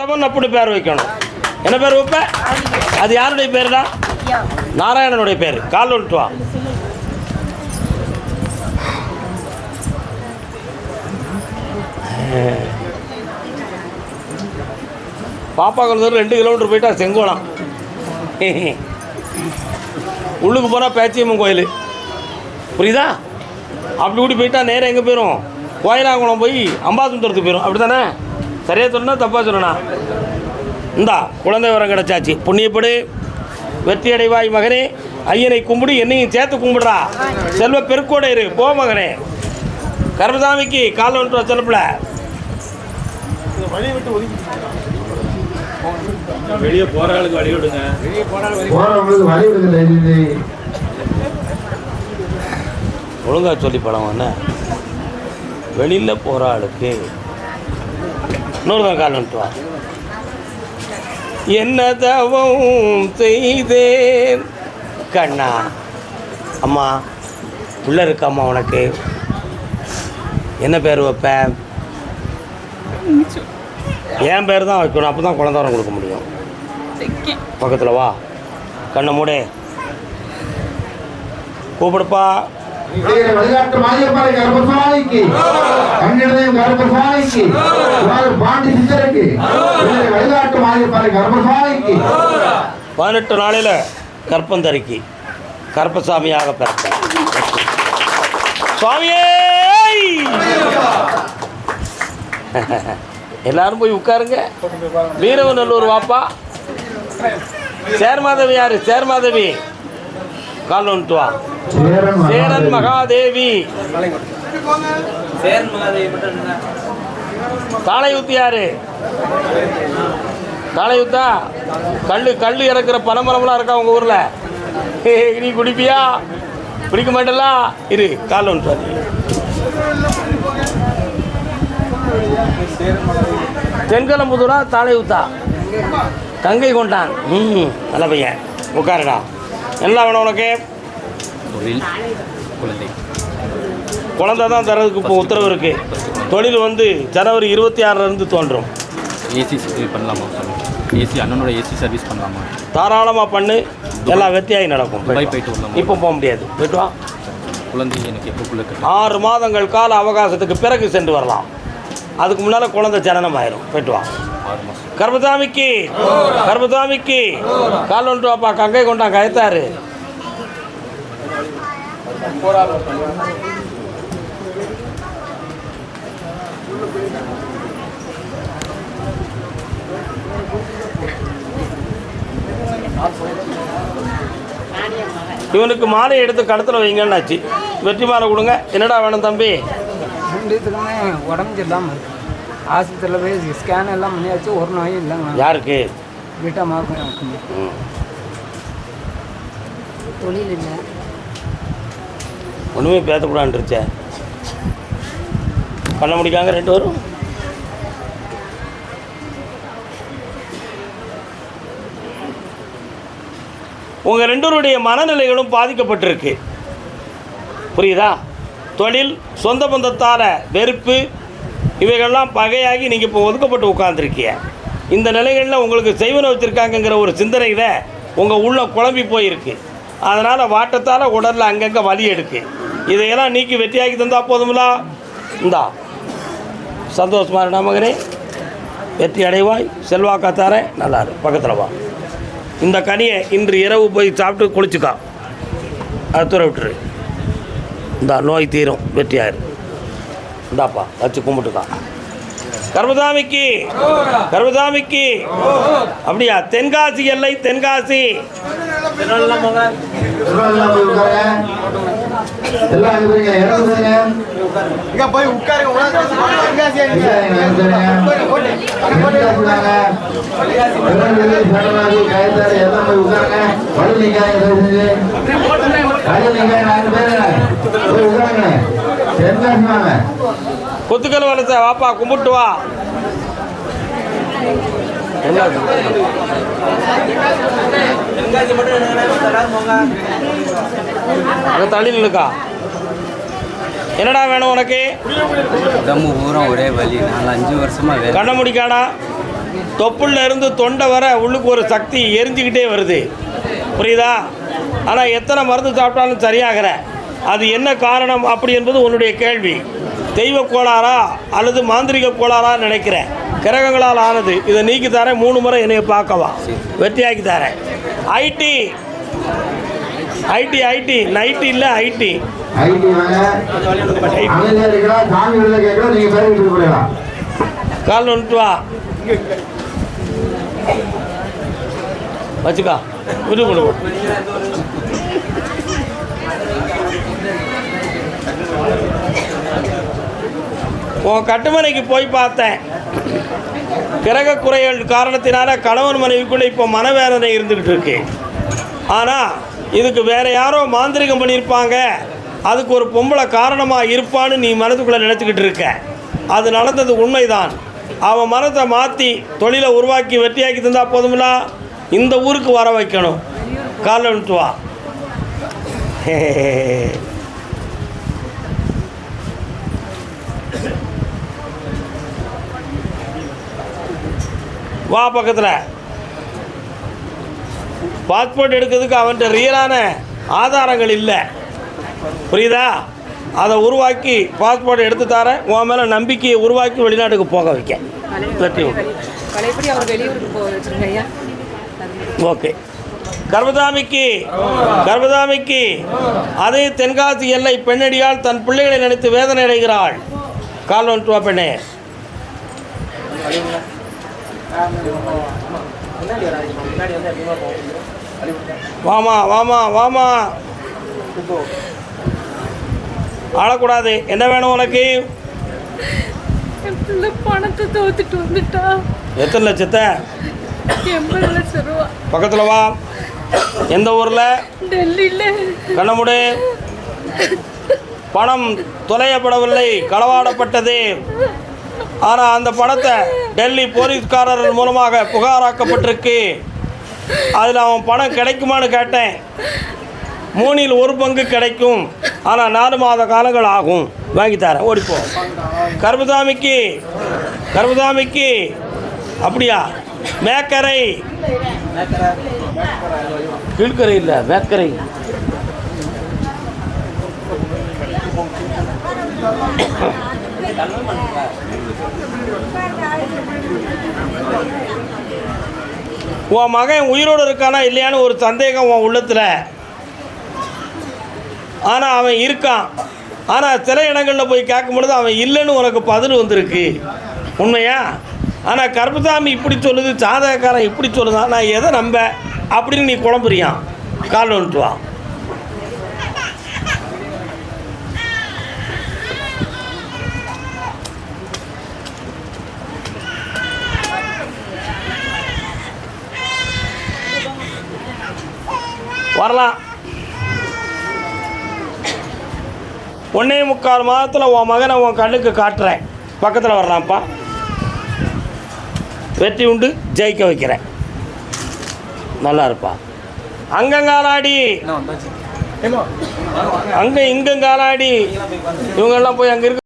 அப்படி பேர் வைக்கணும். என்ன பேர் வைப்ப அது யாருடைய பேருடா? நாராயணனுடைய பேர். கால் வந்துட்டு வா. பாப்பா குளத்தூர் ரெண்டு கிலோமீட்டர் போயிட்டா செங்கோலம். உள்ளுக்கு போனால் பேச்சியம்மன் கோயில். புரியுதா? அப்படி இப்படி போயிட்டா நேரம் எங்கே போயிடும் கோயிலாங்குளம் போய் அம்பாசுந்தரத்துக்கு போயிடும் அப்படி தானே சரியா சொன்னா தப்பாக சொன்னா இந்தா குழந்தை வரம் கிடச்சாச்சு. புண்ணியப்படு. வெற்றி அடைவாய் மகனே. ஐயனை கும்பிடு என்னையும் சேர்த்து கும்பிடுறா. செல்வ பெருக்கோட இரு. போ மகனே. கருமசாமிக்கு கால் வந்துட்டு செல்லப்பில் வெளியே போற ஆளுக்கு வழி விடுங்க. போறவங்களுக்கு வழி இது ஒழுங்கா சொல்லி படம் என்ன? வெளியில் போகிற ஆளுக்கு இன்னொரு தான் கால் வந்துட்டு வா என்ன தவம் செய்தேன். கண்ணா அம்மா உள்ளே இருக்காம்மா உனக்கு. என்ன பேர் வைப்ப என் பேர் தான் வைக்கணும். அப்போ தான் குழந்தை வரம் கொடுக்க முடியும். பக்கத்தில் வா. கண்ணை மூடே. கூப்பிடுப்பா. வழிகாட்டு மாரியப்பாறை கருப்பசாமிக்கு கண்ணிடையும் கருப்பசாமிக்கு குமார் பாண்டி சித்தருக்கு வழிகாட்டு மாரியப்பாறை கருப்பசாமிக்கு பதினெட்டு நாளையில் கற்பந்தரிக்கு கருப்பசாமியாக பிறப்பேன் சுவாமியே எல்லாரும் போய் உட்காருங்க வீரவநல்லூர் வாப்பா சேர்மாதவி யாரு சேர்மாதவி கால் ஒன்று வா சேரன் மகாதேவி. தாளையூத்து யாரு? தாளையூத்தா? கல் கல் இறக்குற பனைமரம்லாம் இருக்கா உங்கள் ஊரில்? நீ குடிப்பியா? குடிக்க மாட்டல? இரு கால் ஒன்று தென்கலம்புதூரா தாளையூத்தா? தங்கை கொண்டான். ம் நல்ல பையன். உட்காருடா. என்ன வேணும் உனக்கு? தொழில் குழந்தை. குழந்தை தான் தரதுக்கு இப்போ உத்தரவு இருக்குது தொழில் வந்து ஜனவரி இருபத்தி ஆறுலேருந்து தோன்றும். ஏசி சர்வீஸ் பண்ணலாமா? ஏசி அண்ணனோட ஏசி சர்வீஸ் பண்ணலாமா? தாராளமாக பண்ணு. எல்லாம் வெற்றியாகி நடக்கும். போயிட்டு வரலாமா? இப்போ போக முடியாது. போயிட்டு வா. குழந்தை எனக்கு கட்டு ஆறு மாதங்கள் கால அவகாசத்துக்கு பிறகு சென்று வரலாம். அதுக்கு முன்னால் குழந்தை ஜனனம் ஆயிரும் போயிட்டு வா. கர்மசாமிக்கு கர்மசாமிக்கு. கால் ஒன்று வாப்பா. கங்கை கொண்டான் கயத்தாரு இவனுக்கு மாலை எடுத்து கழுத்தில் வைங்கன்னாச்சு. வெற்றி மாலை கொடுங்க. என்னடா வேணும் தம்பி? ரெண்டு இதுக்குமே உடம்பு சரியில்லாமல் இருக்கு. ஆஸ்பத்திரியில் போய் ஸ்கேன் எல்லாம் பண்ணியாச்சு. ஒரு நோயும் இல்லைங்க யாருக்கு? வீட்டை மார்க்கும் ம். தொழில் இல்லை. ஒன்றுமே பேசக்கூடாதுருச்சே பண்ண முடிக்காங்க ரெண்டு வரும் உங்கள் ரெண்டோருடைய மனநிலைகளும் பாதிக்கப்பட்டிருக்கு. புரியுதா? தொழில் சொந்த பந்தத்தால் வெறுப்பு இவைகள்லாம் பகையாகி நீங்கள் இப்போ ஒதுக்கப்பட்டு உட்காந்துருக்கீங்க இந்த நிலைகளில் உங்களுக்கு செய்வன வச்சுருக்காங்கங்கிற ஒரு சிந்தனையில் உங்கள் உள்ள குழம்பி போயிருக்கு. அதனால் வாட்டத்தால் உடலில் அங்கங்கே வலி எடுக்கு. இதையெல்லாம் நீக்கி வெற்றியாக்கி தந்தால் போதுமில்லா? இந்தா. சந்தோஷமாக இருந்தா மகனே? வெற்றி அடைவாய். செல்வாக்கா தரேன். நல்லா இரு. பக்கத்தில் வா. இந்த கனியை இன்று இரவு போய் சாப்பிட்டு குளிச்சுக்கா. அதை துறை விட்டுரு. இந்தா நோய் தீரும். வெற்றியாயிரு இந்தாப்பா வச்சு கும்பிட்டுக்கா. கர்மதாமிக்கு கர்மதாமிக்கு. அப்படியா? தென்காசி எல்லை தென்காசி. போய். கொத்துக்கல் வளர்த்த வாப்பா கும்பிட்டு வா. என்ன? அங்கே தள்ளி நில்லுக்கா. என்னடா வேணும் உனக்கு? உடம்பு பூரா ஒரே வலி. நாலு அஞ்சு வருஷமா கண்ண முடிக்காடா. தொப்புள்ள இருந்து தொண்டை வர உள்ளுக்கு ஒரு சக்தி எரிஞ்சுக்கிட்டே வருது. புரியுதா? ஆனால் எத்தனை மருந்து சாப்பிட்டாலும் சரியாகிற அது என்ன காரணம்? அப்படி என்பது உன்னுடைய கேள்வி. தெய்வ கோளாறா அல்லது மாந்திரிக கோளாறா நினைக்கிறேன். கிரகங்களால் ஆனது. இதை நீக்கி தரேன். மூணு முறை என்னைய பார்க்கவா. வெற்றியாக்கி தரேன். ஐடி. ID ID. நைட்டு இல்லை ஐடி. விட்டு கால் வந்துட்டு வா. வச்சுக்கா. விடு விடு விடு. உன் கட்டுமனைக்கு போய் பார்த்தேன். கிரக குறைகள் காரணத்தினால கணவன் மனைவிக்குள்ளே இப்போ மனவேதனை இருந்துக்கிட்டு இருக்கு. ஆனால் இதுக்கு வேற யாரோ மாந்திரிகம் பண்ணியிருப்பாங்க. அதுக்கு ஒரு பொம்பளை காரணமாக இருப்பான்னு நீ மனதுக்குள்ளே நினச்சிக்கிட்டு இருக்க. அது நடந்தது உண்மைதான். அவன் மனத்தை மாற்றி தொழிலை உருவாக்கி வெற்றியாக்கி தந்தால் போதும்னா இந்த ஊருக்கு வர வைக்கணும். காலைல விட்டு வா. வா பக்கத்தில். பாஸ்போர்ட் எடுக்கிறதுக்கு அவன்கிட்ட ரியலான ஆதாரங்கள் இல்லை. புரியுதா? அதை உருவாக்கி பாஸ்போர்ட் எடுத்து தரேன். உன் மேலே நம்பிக்கையை உருவாக்கி வெளிநாட்டுக்கு போக வைக்க. ஓகே கர்மதாமிக்கு கர்மதாமிக்கு அதே தென்காசி எல்லை பெண்ணடியால் தன் பிள்ளைகளை நினைத்து வேதனை அடைகிறாள். கால் வா பெண்ணே. வாமா வாமா வாமா. அழக்கூடாது என்ன வேணும் உனக்கு? பணத்தை தோத்துட்டு வந்துட்டா. எத்தனை லட்சத்தை? எண்பது லட்சம் ரூபா. பக்கத்தில் வா. எந்த ஊரில்? டெல்லியில். கண்ணமுடு. பணம் தொலையப்படவில்லை களவாடப்பட்டது. ஆனால் அந்த பணத்தை டெல்லி போலீஸ்காரர்கள் மூலமாக புகாராக்கப்பட்டிருக்கு. அதில் அவன் பணம் கிடைக்குமான்னு கேட்டேன். மூணில் ஒரு பங்கு கிடைக்கும். ஆனால் நாலு மாத காலங்கள் ஆகும். வாங்கி தரேன். ஓடிப்போ கருபுதாமிக்கு கருபுதாமிக்கு அப்படியா? மேக்கரை. கீழ்கரை இல்லை மேக்கரை. உன் மகன் உயிரோடு இருக்கானா இல்லையான்னு ஒரு சந்தேகம் உன் உள்ளத்தில். ஆனால் அவன் இருக்கான். ஆனால் சில இடங்களில் போய் கேட்கும் பொழுது அவன் இல்லைன்னு உனக்கு பதில் வந்திருக்கு. உண்மையா? ஆனால் கருப்பசாமி இப்படி சொல்லுது சாதகக்காரன் இப்படி சொல்லுதான் நான் எதை நம்ப? அப்படின்னு நீ குழம்புறியான் கால் வந்துட்டு வரலாம். ஒன்றே முக்கால் மாதத்தில் உன் மகனை உன் கண்ணுக்கு காட்டுறேன். பக்கத்தில் வரலாம்ப்பா வெற்றி உண்டு ஜெயிக்க வைக்கிறேன். நல்லா இருப்பா. அங்கங்காலாடி. அங்கே இங்கங்காலாடி. இவங்கெல்லாம் போய் அங்கே இருக்க